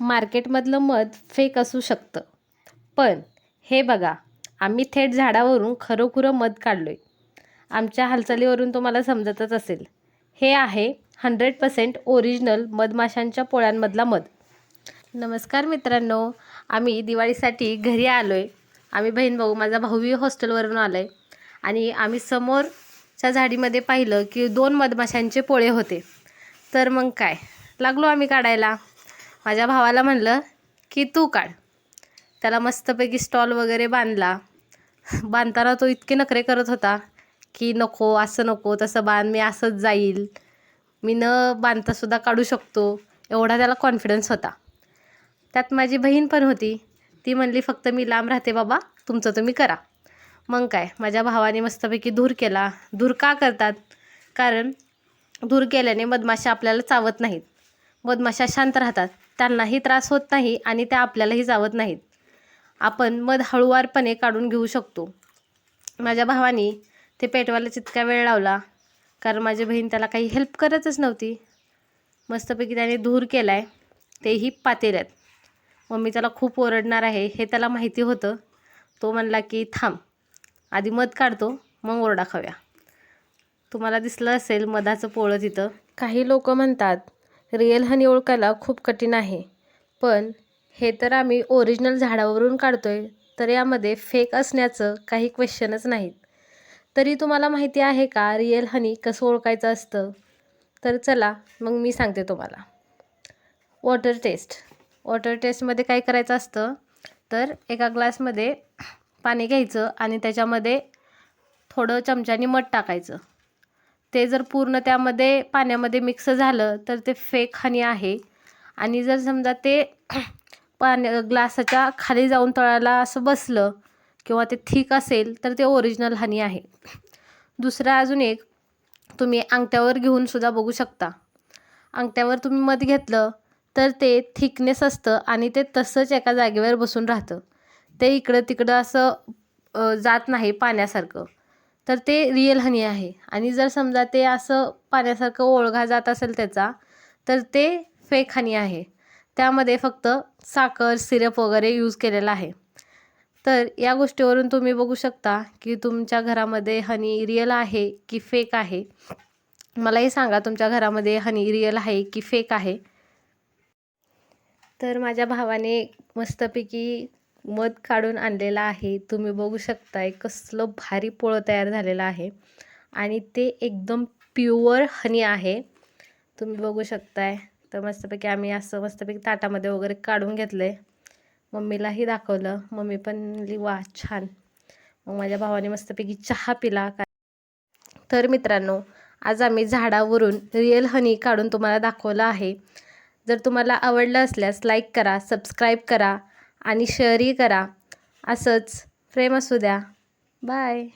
मार्केटमधलं मध फेक असू शकतं. पण हे बघा आम्ही थेट झाडावरून खरोखरं मध काढलो आहे आमच्या हालचालीवरून तुम्हाला समजतच असेल. हे आहे हंड्रेड पर्सेंट ओरिजिनल मधमाशांच्या पोळ्यांमधला मध. नमस्कार मित्रांनो आम्ही दिवाळीसाठी घरी आलो आहे आम्ही बहीण भाऊ माझा भाऊही हॉस्टेलवरून आलो आहे आणि आम्ही समोरच्या झाडीमध्ये पाहिलं की दोन मधमाशांचे पोळे होते. तर मग काय? लागलो आम्ही काढायला. माझ्या भावाला म्हणलं की तू काढ. त्याला मस्तपैकी स्टॉल वगैरे बांधला. बांधताना तो इतके नखरे करत होता की नको असं नको तसं बांध मी असंच जाईल. मी न बांधतासुद्धा काढू शकतो. एवढा त्याला कॉन्फिडन्स होता. त्यात माझी बहीण पण होती. ती म्हणली फक्त मी लांब राहते बाबा तुमचं तुम्ही करा. मग काय माझ्या भावाने मस्तपैकी धूर केला. धूर का करतात? कारण धूर केल्याने मधमाशा आपल्याला चावत नाहीत. मधमाशा शांत राहतात. त्यांनाही त्रास होत नाही आणि त्या आपल्यालाही जावत नाहीत. आपण मध हळूवारपणे काढून घेऊ शकतो. माझ्या भावाने ते पेटवायला तितका वेळ लावला कारण माझी बहीण त्याला काही हेल्प करतच नव्हती. मस्तपैकी त्याने धूर केला आहे तेही पातेल्यात. मम्मी त्याला खूप ओरडणार आहे हे त्याला माहिती होतं. तो म्हणला की थांब आधी मध काढतो मग ओरडा खाऊया. तुम्हाला दिसलं असेल मधाचं पोळं तिथं. काही लोक म्हणतात रिअल हनी ओळखायला खूप कठीण आहे. पण हे तर आम्ही ओरिजिनल झाडावरून काढतो आहे तर यामध्ये फेक असण्याचं काही क्वेश्चनच नाहीत. तरी तुम्हाला माहिती आहे का रिअल हनी कसं ओळखायचं असतं? तर चला मग मी सांगते तुम्हाला. Water taste. वॉटर टेस्टमध्ये काय करायचं असतं? तर एका ग्लासमध्ये पाणी घ्यायचं आणि त्याच्यामध्ये थोडं चमच्याने मध टाकायचं. ते जर पूर्ण त्यामध्ये पाण्यामध्ये मिक्स झालं तर ते फेक हनी आहे. आणि जर समजा ते पाण्या ग्लासाच्या खाली जाऊन तळाला असं बसलं किंवा ते थिक असेल तर ते ओरिजिनल हनी आहे. दुसरं अजून एक तुम्ही अंगठ्यावर घेऊन सुद्धा बघू शकता. अंगठ्यावर तुम्ही मध घेतलं तर ते थिकनेस असतं आणि ते तसंच एका जागेवर बसून राहतं. ते इकडं तिकडं असं जात नाही पाण्यासारखं. तर ते रिअल हनी आहे. आणि जर समजा ते असं पाण्यासारखं ओळखा जात असेल त्याचा तर ते फेक हनी आहे. त्यामध्ये फक्त साखर सिरप वगैरे यूज केलेला आहे. तर या गोष्टीवरून तुम्ही बघू शकता की तुमच्या घरामध्ये हनी रिअल आहे की फेक आहे. मलाही सांगा तुमच्या घरामध्ये हनी रिअल आहे की फेक आहे. तर माझ्या भावाने मस्तपैकी मध काढून आणलेला आहे. तुम्ही बघू शकताय कसलं भारी पोळं तयार झालेलं आहे. आणि ते एकदम प्युअर हनी आहे. तुम्ही बघू शकताय. तर मस्तपैकी आम्ही असं मस्तपैकी ताटामध्ये वगैरे काढून घेतलं आहे मम्मीलाही दाखवलं. मम्मी पण म्हणली वा छान. मग माझ्या भावाने मस्तपैकी चहा पिला. काय तर मित्रांनो आज आम्ही झाडावरून रिअल हनी काढून तुम्हाला दाखवलं आहे. जर तुम्हाला आवडलं असल्यास लाईक करा सबस्क्राईब करा. आणि शेअरही करा. असंच प्रेम असू द्या. बाय.